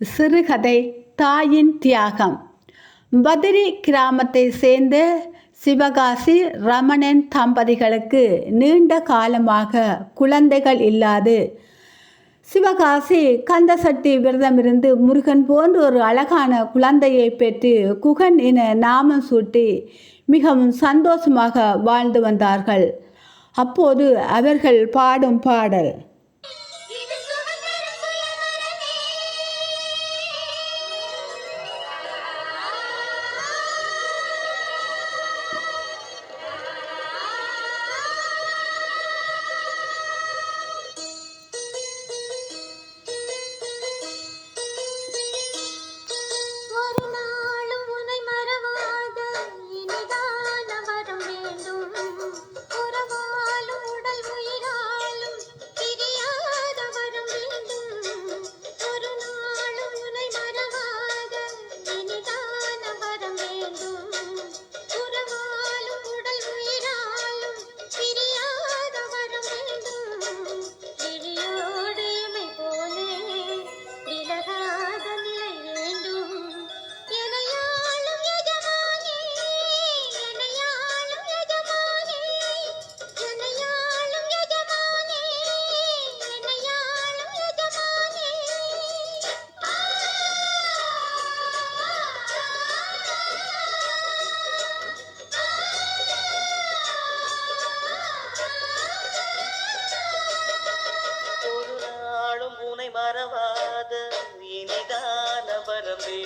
சிறுகதை தாயின் தியாகம். பதிரி கிராமத்தை சேர்ந்த சிவகாசி ரமணன் தம்பதிகளுக்கு நீண்ட காலமாக குழந்தைகள் இல்லாது சிவகாசி கந்தசட்டி விரதமிருந்து முருகன் போன்ற ஒரு அழகான குழந்தையை பெற்று குகன் என நாமம் சூட்டி மிகவும் சந்தோஷமாக வாழ்ந்து வந்தார்கள். அப்போது அவர்கள் பாடும் பாடல்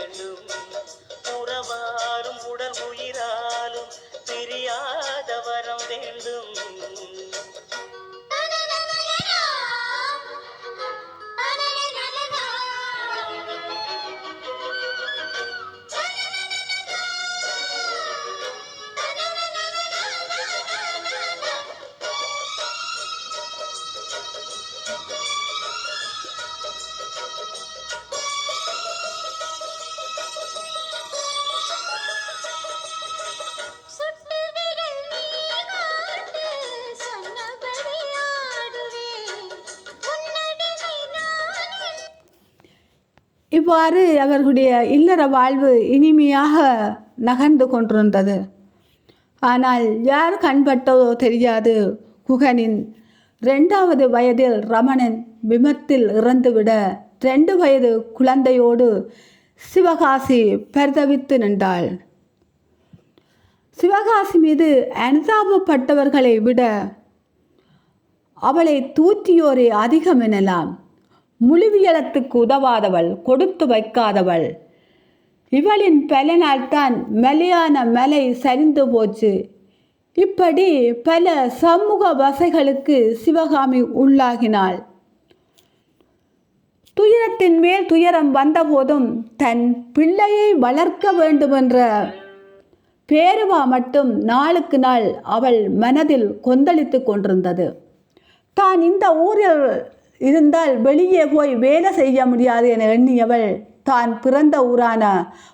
வேண்டும் உறவாரும் உடல் உயிராலும் பிரியாத வரம் வேண்டும் Thank you. இவ்வாறு அவர்களுடைய இல்லற வாழ்வு இனிமையாக நகர்ந்து கொண்டிருந்தது. ஆனால் யார் கண்பட்டதோ தெரியாது. குகனின் ரெண்டாவது வயதில் ரமணன் விமத்தில் இறந்துவிட ரெண்டு வயது குழந்தையோடு சிவகாசி பரிதவித்து நின்றாள். சிவகாசி மீது அனுதாபப்பட்டவர்களை விட அவளை தூற்றியோரே அதிகம் எனலாம். முழுவியலத்துக்கு உதவாதவள் கொடுத்து வைக்காதவள். இவளின் பலனால்தான் மலையான மலை சரிந்து போச்சு இப்படி பல சமூக வசைகளுக்கு சிவகாமி உள்ளாகினாள். துயரத்தின் மேல் துயரம் வந்தபோதும் தன் பிள்ளையை வளர்க்க வேண்டுமென்ற பேருவா மட்டும் நாளுக்கு நாள் அவள் மனதில் கொந்தளித்து கொண்டிருந்தது. தான் இந்த ஊரில் இருந்தால் வெளியே போய் வேலை செய்ய முடியாது என எண்ணியவள் தான் பிறந்த ஊரான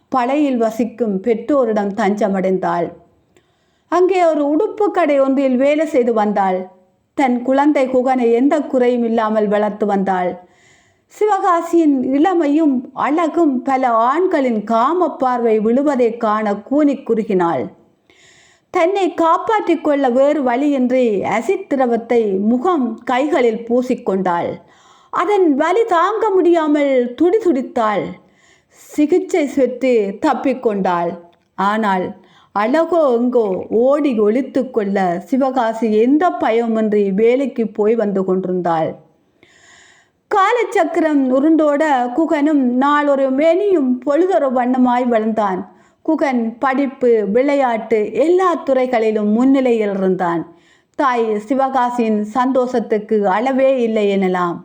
பழையில் வசிக்கும் பெற்றோரிடம் தஞ்சமடைந்தாள். அங்கே ஒரு உடுப்பு கடை ஒன்றில் வேலை செய்து வந்தாள். தன் குழந்தை குகனை எந்த குறையும் இல்லாமல் வளர்த்து வந்தாள். சிவகாசியின் இளமையும் அழகும் பல ஆண்களின் காம பார்வை விழுவதைக் காண கூனி குறுகினாள். தன்னை காப்பாற்றிக் கொள்ள வேறு வழியின்றி அசிட் திரவத்தை முகம் கைகளில் பூசிக்கொண்டாள். அதன் வலி தாங்க முடியாமல் துடிதுடித்தாள். சிகிச்சை சுற்றி தப்பிக்கொண்டாள். ஆனால் அழகோ எங்கோ ஓடி ஒழித்து கொள்ள சிவகாசி எந்த பயமின்றி வேலைக்கு போய் வந்து கொண்டிருந்தாள். காலச்சக்கரம் உருண்டோட குகனும் நாளொரு மேனியும் பொழுதொரு வண்ணமாய் வளர்ந்தான். குகன் படிப்பு விளையாட்டு எல்லா துறைகளிலும் முன்னிலையில் இருந்தான் தாய் சிவகாசியின் சந்தோஷத்துக்கு அளவே இல்லை எனலாம்.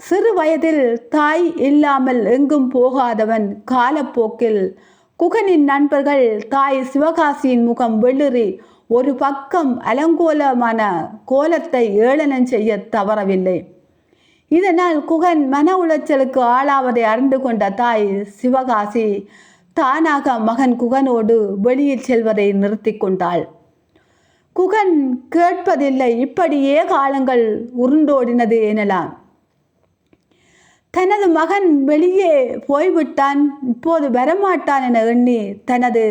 சிறு வயதில் தாய் இல்லாமல் எங்கும் போகாதவன் காலப்போக்கில் குகனின் நண்பர்கள் தாய் சிவகாசியின் முகம் வெளிறி ஒரு பக்கம் அலங்கோலமான கோலத்தை ஏளனம் செய்ய தவறவில்லை. இதனால் குகன் மன உளைச்சலுக்கு ஆளாவதை அறிந்து கொண்ட தாய் சிவகாசி தானாக மகன் குகனோடு வெளியில் செல்வதை நிறுத்தி கொண்டாள். குகன் கேட்பதில்லை இப்படியே காலங்கள் உருண்டோடினது எனலாம். தனது மகன் வெளியே போய்விட்டான் இப்போது வரமாட்டான் என எண்ணி தனது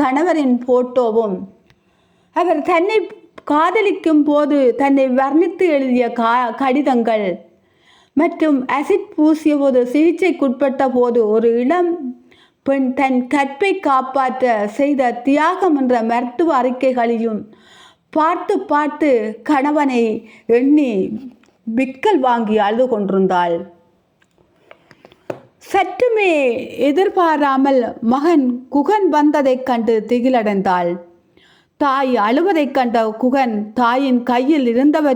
கணவரின் போட்டோவும் அவர் தன்னை காதலிக்கும் போது தன்னை வர்ணித்து எழுதிய கா கடிதங்கள் மற்றும் அசிட் பூசிய போது சிகிச்சைக்குட்பட்ட போது ஒரு இளம் பெண் தன் கற்பை காப்பாற்ற செய்த தியாகம் என்ற மருத்துவ அறிக்கைகளையும் பார்த்து பார்த்து கணவனை எண்ணி விக்கல் வாங்கி அழுது கொண்டிருந்தாள். சற்றுமே எதிர்பாராமல் மகன் குகன் வந்ததைக் கண்டு திகிலடைந்தாள். தாய் அழுவதைக் கண்ட குகன் தாயின் கையில் இருந்தவற்றை